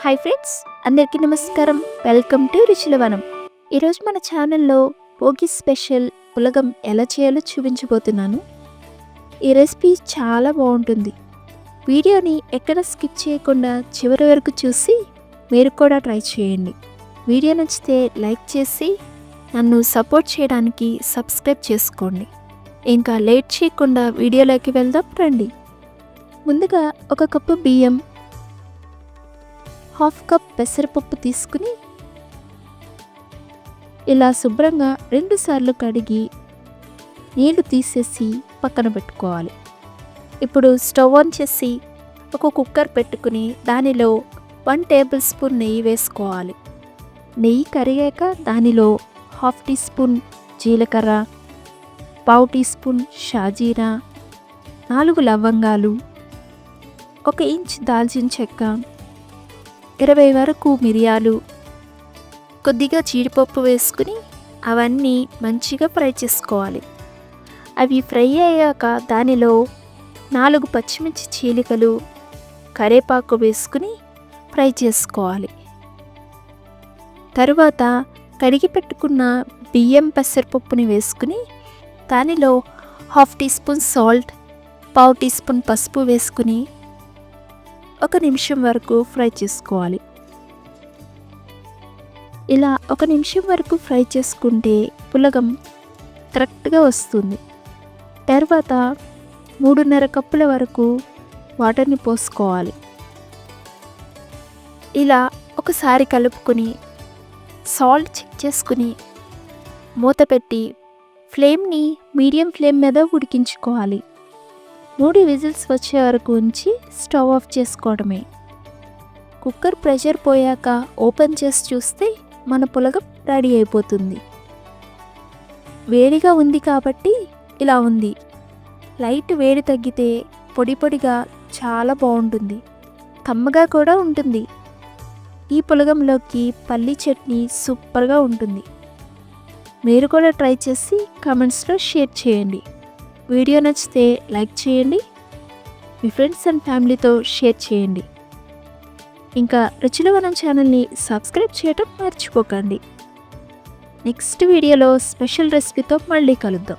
Hi friends అందరికీ నమస్కారం. Welcome to Ruchulavanam. ఈరోజు మన ఛానల్లో భోగి స్పెషల్ పులగం ఎలా చేయాలో చూపించబోతున్నాను. ఈ రెసిపీ చాలా బాగుంటుంది. వీడియోని ఎక్కడ స్కిప్ చేయకుండా చివరి వరకు చూసి మీరు కూడా ట్రై చేయండి. వీడియో నచ్చితే లైక్ చేసి నన్ను సపోర్ట్ చేయడానికి సబ్స్క్రైబ్ చేసుకోండి. ఇంకా లేట్ చేయకుండా వీడియోలోకి వెళ్దాం రండి. ముందుగా ఒక కప్పు బియ్యం హాఫ్ కప్ పెసరపప్పు తీసుకుని ఇలా శుభ్రంగా రెండుసార్లు కడిగి నీళ్ళు తీసేసి పక్కన పెట్టుకోవాలి. ఇప్పుడు స్టవ్ ఆన్ చేసి ఒక కుక్కర్ పెట్టుకుని దానిలో వన్ టేబుల్ స్పూన్ నెయ్యి వేసుకోవాలి. నెయ్యి కరిగాక దానిలో హాఫ్ టీ స్పూన్ జీలకర్ర పావు టీ స్పూన్ షాజీరా నాలుగు లవంగాలు ఒక ఇంచ్ దాల్చిన చెక్క ఇరవై వరకు మిరియాలు. కొద్దిగా జీడిపప్పు వేసుకుని అవన్నీ మంచిగా ఫ్రై చేసుకోవాలి. అవి ఫ్రై అయ్యాక దానిలో నాలుగు పచ్చిమిర్చి చీలికలు కరేపాకు వేసుకుని ఫ్రై చేసుకోవాలి. తరువాత కడిగి పెట్టుకున్న బియ్యం పెసరపప్పుని వేసుకుని దానిలో హాఫ్ టీ స్పూన్ సాల్ట్ పావు టీ స్పూన్ పసుపు వేసుకుని ఒక నిమిషం వరకు ఫ్రై చేసుకోవాలి. ఇలా ఒక నిమిషం వరకు ఫ్రై చేసుకుంటే పులగం కరెక్ట్గా వస్తుంది. తర్వాత మూడున్నర కప్పుల వరకు వాటర్ని పోసుకోవాలి. ఇలా ఒకసారి కలుపుకొని సాల్ట్ చెక్ చేసుకుని మూత పెట్టి ఫ్లేమ్ని మీడియం ఫ్లేమ్ మీద ఉడికించుకోవాలి. మూడు విజిల్స్ వచ్చే వరకు ఉంచి స్టవ్ ఆఫ్ చేసుకోవడమే. కుక్కర్ ప్రెషర్ పోయాక ఓపెన్ చేసి చూస్తే మన పులగం రెడీ అయిపోతుంది. వేడిగా ఉంది కాబట్టి ఇలా ఉంది. లైట్ వేడి తగ్గితే పొడి పొడిగా చాలా బాగుంటుంది. కమ్మగా కూడా ఉంటుంది. ఈ పులగంలోకి పల్లి చట్నీ సూపర్గా ఉంటుంది. మీరు కూడా ట్రై చేసి కామెంట్స్లో షేర్ చేయండి. వీడియో నచ్చితే లైక్ చేయండి మీ ఫ్రెండ్స్ అండ్ ఫ్యామిలీతో షేర్ చేయండి. ఇంకా రుచులవనం ఛానల్ని సబ్స్క్రైబ్ చేయటం మర్చిపోకండి. నెక్స్ట్ వీడియోలో స్పెషల్ రెసిపీతో మళ్ళీ కలుద్దాం.